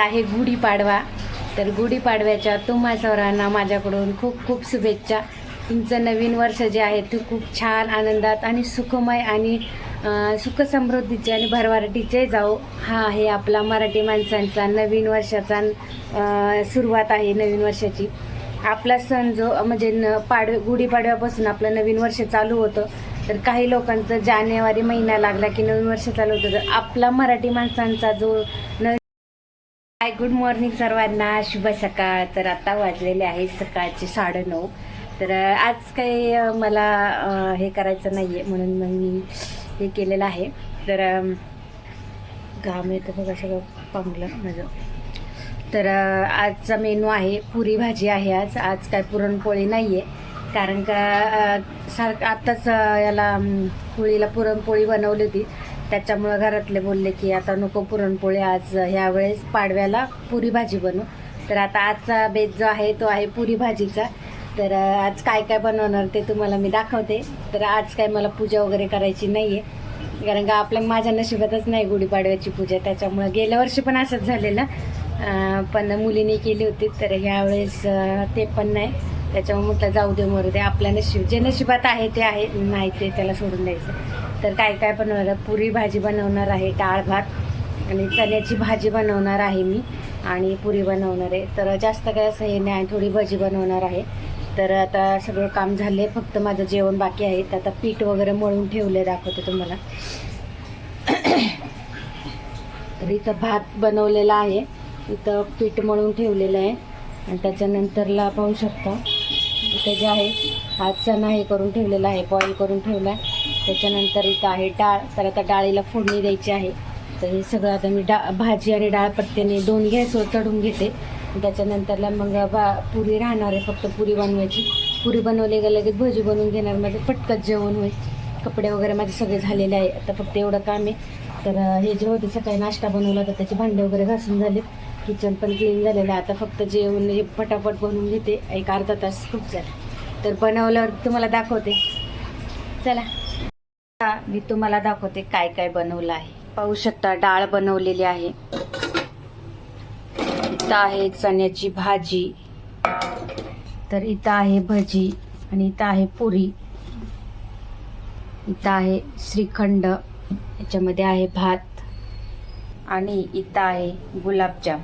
आहे गुढीपाडवा तर गुढीपाडव्याच्या तुम्हा सर्वांना माझ्याकडून खूप खूप शुभेच्छा. तुमचं नवीन वर्ष जे आहे ते खूप छान आनंदात आणि सुखमय आणि सुखसमृद्धीचे आणि भरभराटीचे जाओ हा आहे आपला मराठी माणसांचा नवीन वर्षाचा सुरुवात आहे नवीन वर्षाची. आपला सण जो म्हणजे न पाडव गुढीपाडव्यापासून आपलं नवीन वर्ष चालू होतं. तर काही लोकांचं जानेवारी महिना लागला की नवीन वर्ष चालू होतं. तर आपला मराठी माणसांचा जो न हाय गुड मॉर्निंग सर्वांना. शुभ सकाळ. तर आता वाजलेले आहे सकाळचे साडेनऊ. तर आज काही मला हे करायचं नाही आहे म्हणून मग मी हे केलेलं आहे. तर घाम येतं बघा सगळं पांगलं माझं. तर आजचा मेनू आहे पुरी भाजी आहे आज. आज काय पुरणपोळी नाही आहे कारण का सारखं आत्ताच याला होळीला पोळीला पुरणपोळी बनवली होती. त्याच्यामुळं घरातले बोलले की आता नको पुरणपोळी आज ह्यावेळेस पाडव्याला पुरी भाजी बनवू. तर आता आजचा बेत जो आहे तो आहे पुरी भाजीचा. तर आज काय काय बनवणार ते तुम्हाला मी दाखवते. तर आज काय मला पूजा वगैरे करायची नाही आहे कारण का आपल्या माझ्या नशिबातच नाही गुढीपाडव्याची पूजा त्याच्यामुळं गेल्या वर्षी पण असंच झालेलं. पण मुलीने केली होती तर ह्यावेळेस ते पण नाही. त्याच्यामुळे म्हटलं जाऊ दे मरू दे आपल्या नशीब जे नशिबात आहे ते आहे नाही ते त्याला सोडून द्यायचं. तर काय काय बनवणार? पुरी भाजी बनवणार आहे डाळ भात आणि चण्याची भाजी बनवणार आहे मी आणि पुरी बनवणार आहे. तर जास्त काय असं हे नाही थोडी भजी बनवणार आहे. तर आता सगळं काम झाले फक्त माझं जेवण बाकी आहे. तर आता पीठ वगैरे मळून ठेवले दाखवते तुम्हाला. तर इथं भात बनवलेला आहे. इथं पीठ मळून ठेवलेलं आहे. आणि त्याच्यानंतरला पाहू शकता. इथे जे आहे हा चणा हे करून ठेवलेला आहे बॉईल करून ठेवला आहे. त्याच्यानंतर इथं आहे डाळ तर आता डाळीला फोडणी द्यायची आहे. तर हे सगळं आता मी डा भाजी आणि डाळपट्त्याने दोन गॅसवर चढून घेते. त्याच्यानंतरला मग बा पुरी राहणार आहे फक्त पुरी बनवायची. पुरी बनवली का लगेच भजी बनवून घेणार माझं पटकन जेवण होईल. कपडे वगैरे माझे सगळे झालेले आहे. आता फक्त एवढं काम आहे. तर हे जे होते सकाळी नाश्ता बनवला तर त्याचे भांडे वगैरे घासून झाले किचन पण क्लीन झालेलं आहे. आता फक्त जेवण हे फटाफट बनवून घेते. एक अर्धा तास खूप झाला. तर बनवल्यावर तुम्हाला दाखवते. चला. मी तुम्हाला दाखवते काय काय बनवलं आहे. पाहू शकता डाळ बनवलेली आहे. इथं आहे चण्याची भाजी. तर इथं आहे भजी आणि इथं आहे पुरी. इथं आहे श्रीखंड. याच्यामध्ये आहे भात. आणि इथं आहे गुलाबजाम.